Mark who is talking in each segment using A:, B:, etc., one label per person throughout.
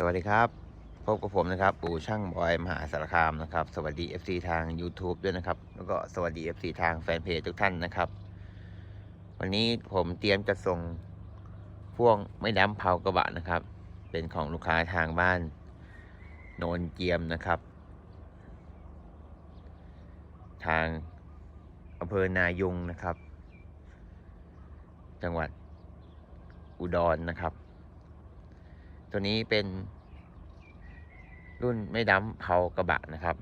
A: สวัสดีครับพบกับผมนะครับปู่ช่างบอยมหาสารคามนะครับ สวัสดี FC ทาง YouTube ด้วยนะครับ แล้วก็สวัสดี FC ทางแฟนเพจทุกท่านนะครับ วันนี้ผมเตรียมจะส่งพ่วงไม่ดำเผากระบะนะครับ เป็นของลูกค้าทางบ้าน โนนเจียมนะครับ ทางอำเภอนายุงนะครับ จังหวัดอุดรนะครับ ตัวนี้เป็น รุ่นไม่ดำเผากระบะนะครับ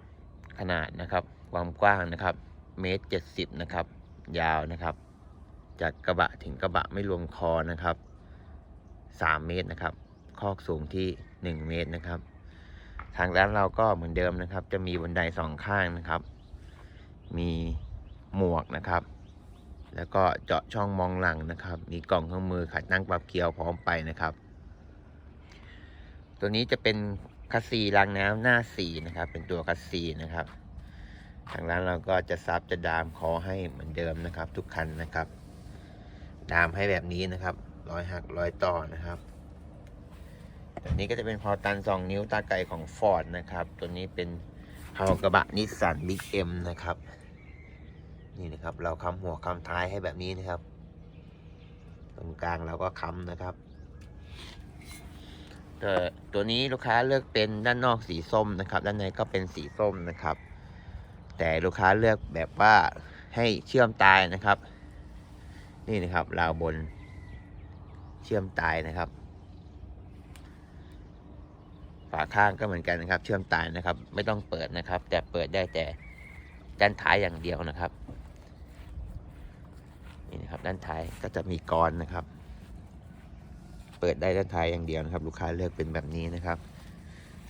A: ขนาดนะครับ ความกว้างนะครับ เมตรเจ็ดสิบนะครับ ยาวนะครับ จากกระบะถึงกระบะไม่รวมคอนะครับสามเมตรนะครับ คอกสูงที่หนึ่งเมตรนะครับ ทางร้านเราก็เหมือนเดิมนะครับ จะมีบันไดสองข้างนะครับ มีหมวกนะครับแล้วก็เจาะช่องมองหลังนะครับ มีกล่องเครื่องมือขัดนั่งปรับเกียวพร้อมไปนะครับ ตัวนี้จะเป็นคัสซีรางน้ำหน้าสีนะครับ เป็นตัวคัสซีนะครับ ทางร้านเราก็จะซับจะดามคอให้เหมือนเดิมนะครับ ทุกคันนะครับ ดามให้แบบนี้นะครับร้อยหักร้อยต่อนะครับตัวนี้ก็จะเป็นพอตัน 2 นิ้วตาไก่ของ Ford นะครับ ตัวนี้เป็นเผากระบะนิสสันบิ๊กเอ็มนะครับ นี่นะครับ เราคำหัวคำท้ายให้แบบนี้นะครับ ตรงกลางเราก็คำนะครับ ต่ตัวนี้ลูกค้าเลือกเป็นด้านนอกสีส้มนะครับ ด้านในก็เป็นสีส้มนะครับ แต่ลูกค้าเลือกแบบว่าให้เชื่อมตายนะครับ นี่นะครับราวบนเชื่อมตายนะครับ ฝาข้างก็เหมือนกันนะครับ เชื่อมตายนะครับ ไม่ต้องเปิดนะครับ แต่เปิดได้แต่ด้านท้ายอย่างเดียวนะครับ นี่นะครับ ด้านท้ายก็จะมีกรอนนะครับ ปิดได้ด้านท้ายอย่างเดียวนะครับ ลูกค้าเลือกเป็นแบบนี้นะครับ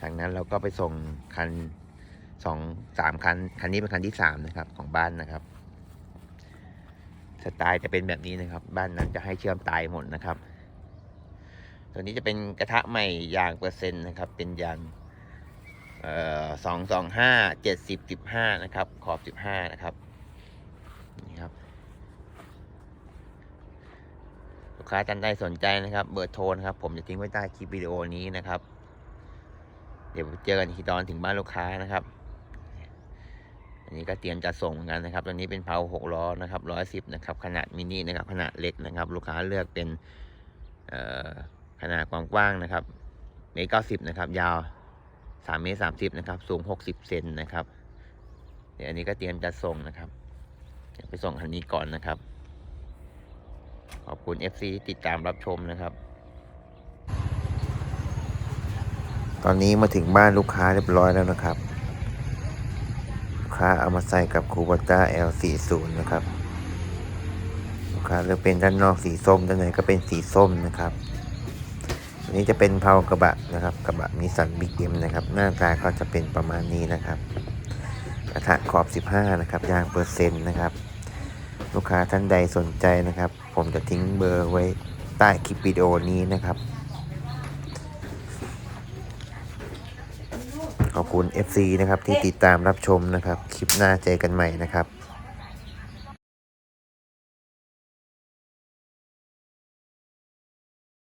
A: ทางนั้นเราก็ไปส่งคันสองสามคันคันนี้เป็นคันที่สามนะครับของบ้านนะครับสไตล์จะเป็นแบบนี้นะครับ บ้านนั้นจะให้เชื่อมตายหมดนะครับ ตัวนี้จะเป็นกระทะใหม่ยางเปอร์เซ็นต์นะครับ เป็นยางสองสองห้าเจ็ดสิบสิบห้านะครับ ขอบสิบห้านะครับนี่ครับ ลู กค้าท่านใดสนใจนะครับ เบอร์โทรนะครับผมจะทิ้งไว้ใต้คลิปวิดีโอนี้นะครับ เดี๋ยวเจอกันที่ตอนถึงบ้านลูกค้านะครับ อันนี้ก็เตรียมจะส่งกันนะครับตัวนี้เป็นเพาหกล้อนะครับร้อยสิบนะครับ ขนาดมินินะครับ ขนาดเล็กนะครับ ลูกค้าเลือกเป็นเอ่อขนาดกว้างๆนะครับเมตรเก้าสิบนะครับ ยาวสามเมตรสามสิบนะครับ สูงหกสิบเซนนะครับ เดี๋ยวอันนี้ก็เตรียมจะส่งนะครับเดี๋ยวไปส่งคันนี้ก่อนนะครับ ขอบคุณ FC ที่ติดตามรับชมนะครับ ตอนนี้มาถึงบ้านลูกค้าเรียบร้อยแล้วนะครับลูกค้าเอามาใส่กับคูบัต้า L40 นะครับลูกค้าเลือกเป็นด้านนอกสีส้มด้านในก็เป็นสีส้มนะครับอันนี้จะเป็นเพากระบะนะครับ กระบะนิสสันบิ๊กเอ็มนะครับ หน้าตาเขาจะเป็นประมาณนี้นะครับกระทะขอบ 15 นะครับยางเปอร์เซ็นต์นะครับ ลูกค้าท่านใดสนใจนะครับ ผมจะทิ้งเบอร์ไว้ใต้คลิปวิดีโอนี้นะครับ ขอบคุณ FC นะครับที่ติดตามรับชมนะครับ คลิปหน้าเจอกันใหม่นะครับ